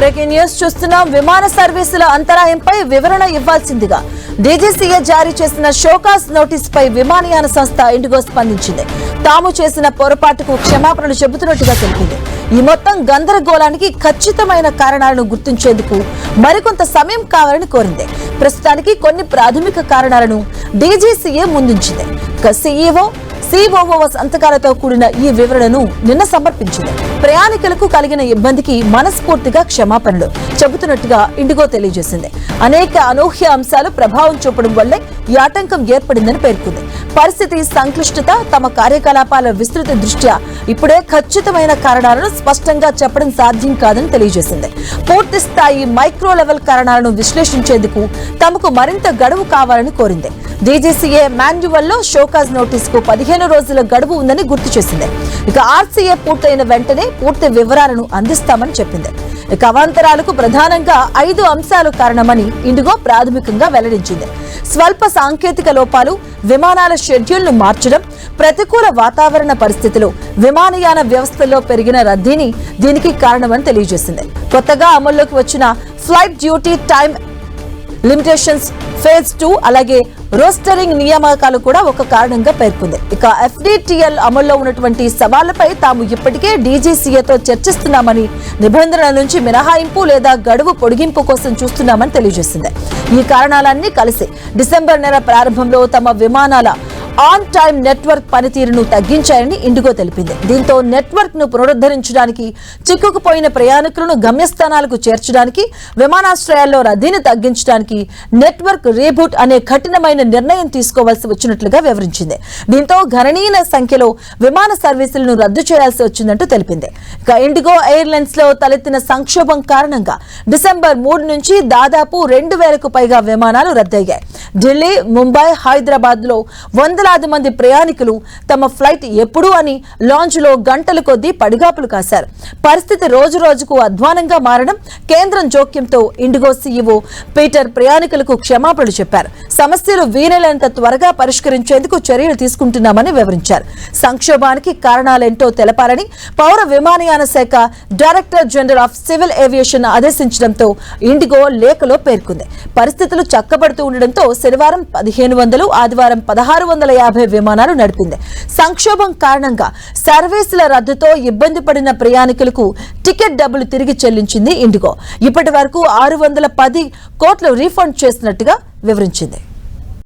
Breaking news చూస్తున్నాం. విమాన సర్వీసుల అంతరాయంపై వివరణ ఇవ్వాల్సిందిగా డీజీసీఏ జారీ చేసిన షోకాస్ నోటీస్ పై విమానయాన సంస్థ ఇండిగో స్పందించింది. తాము చేసిన పొరపాటుకు క్షమాపణలు చెబుతున్నట్టుగా తెలిపింది. ఈ మొత్తం గందరగోళానికి ఖచ్చితమైన కారణాలను గుర్తించేందుకు మరికొంత సమయం కావాలని కోరింది. ప్రస్తుతానికి కొన్ని ప్రాథమిక కారణాలను డీజీసీఏ ముందుంచింది. ఇక సీఈఓ సిఓఓ సంతకాలతో కూడిన ఈ వివరణను నిన్న సమర్పించింది. ప్రయాణికులకు కలిగిన ఇబ్బందికి మనస్ఫూర్తిగా క్షమాపణలు చెబుతున్నట్టుగా ఇండిగో తెలియజేసింది. అనేక అనూహ్య అంశాలు ప్రభావం చూపడం వల్లే ఈ ఆటంకం ఏర్పడిందని పేర్కొంది. పరిస్థితి సంక్లిష్టత తమ కార్యకలాపాల విస్తృత దృష్ట్యా ఇప్పుడే ఖచ్చితమైన కారణాలను స్పష్టంగా చెప్పడం సాధ్యం కాదని తెలియజేసింది. పూర్తి స్థాయి మైక్రో లెవెల్ కారణాలను విశ్లేషించేందుకు తమకు మరింత గడువు కావాలని కోరింది. డీజీసీఏ మాన్యువల్లో షోకాజ్ నోటీస్కు పదిహేను రోజుల గడువు ఉందని గుర్తు చేసింది. ఇక ఆర్సీఏ పూర్తయిన వెంటనే పూర్తి వివరాలను అందిస్తామని చెప్పింది. ఇక అవాంతరాలకు ప్రధానంగా ఐదు అంశాలు కారణమని ఇండిగో ప్రాథమికంగా వెల్లడించింది. స్వల్ప సాంకేతిక లోపాలు విమానాల షెడ్యూల్ను మార్చడం ప్రతికూల వాతావరణ పరిస్థితులు విమానయాన వ్యవస్థలో పెరిగిన రద్దీని దీనికి కారణమని తెలియజేసింది. కొత్తగా అమల్లోకి వచ్చిన flight duty time limitations phase two అలాగే రోస్టరింగ్ నియామకాలు కూడా ఒక కారణంగా పేర్కొంది. ఇక ఎఫ్డిటిఎల్ అమల్లో ఉన్నటువంటి సవాళ్ళపై తాము ఇప్పటికే డీజీసీఏతో చర్చిస్తున్నామని నిబంధనల నుంచి మినహాయింపు లేదా గడువు పొడిగింపు కోసం చూస్తున్నామని తెలియజేసింది. ఈ కారణాలన్నీ కలిసి డిసెంబర్ నెల ప్రారంభంలో తమ విమానాల ఆన్ టైం నెట్వర్క్ పనితీరును తగ్గించాయని ఇండిగో తెలిపింది. దీంతో నెట్వర్క్ను పునరుద్ధరించడానికి చిక్కుకుపోయిన ప్రయాణికులను గమ్యస్థానాలకు చేర్చడానికి విమానాశ్రయాల్లో రద్దీని తగ్గించడానికి నెట్వర్క్ రీబూట్ అనే కఠినమైన నిర్ణయం తీసుకోవాల్సి వచ్చినట్లుగా వివరించింది. దీంతో గణనీయ సంఖ్యలో విమాన సర్వీసులను రద్దు చేయాల్సి వచ్చిందంటూ తెలిపింది. ఇక ఇండిగో ఎయిర్లైన్స్లో తలెత్తిన సంక్షోభం కారణంగా డిసెంబర్ మూడు నుంచి దాదాపు రెండు వేలకు పైగా విమానాలు రద్దయ్యాయి. ఢిల్లీ ముంబై హైదరాబాద్లో వందలాది మంది ప్రయాణికులు తమ ఫ్లైట్ ఎప్పుడు అని లాంచ్లో గంటల కొద్దీ పడిగాపులు కాశారు. పరిస్థితి రోజు రోజుకు అధ్వానంగా మారడం కేంద్రం జోక్యంతో ఇండిగో సీఈఓ పీటర్ ప్రయాణికులకు క్షమాపణలు చెప్పారు. సమస్యలు వీలైనంత త్వరగా పరిష్కరించేందుకు చర్యలు తీసుకుంటున్నామని వివరించారు. సంక్షోభానికి కారణాలేంటో తెలపాలని పౌర విమానయాన శాఖ director general of civil aviation ఆదేశించడంతో IndiGo లేఖలో పేర్కొంది. పరిస్థితులు చక్కబడుతూ ఉండడంతో శనివారం పదిహేను వందలు ఆదివారం పదహారు వందల యాభై విమానాలు నడిపింది. సంక్షోభం కారణంగా సర్వీసుల రద్దుతో ఇబ్బంది పడిన ప్రయాణికులకు టికెట్ డబ్బులు తిరిగి చెల్లించింది ఇండిగో. ఇప్పటి వరకు ఆరు వందల పది కోట్లు రీఫండ్ చేసినట్టుగా వివరించింది.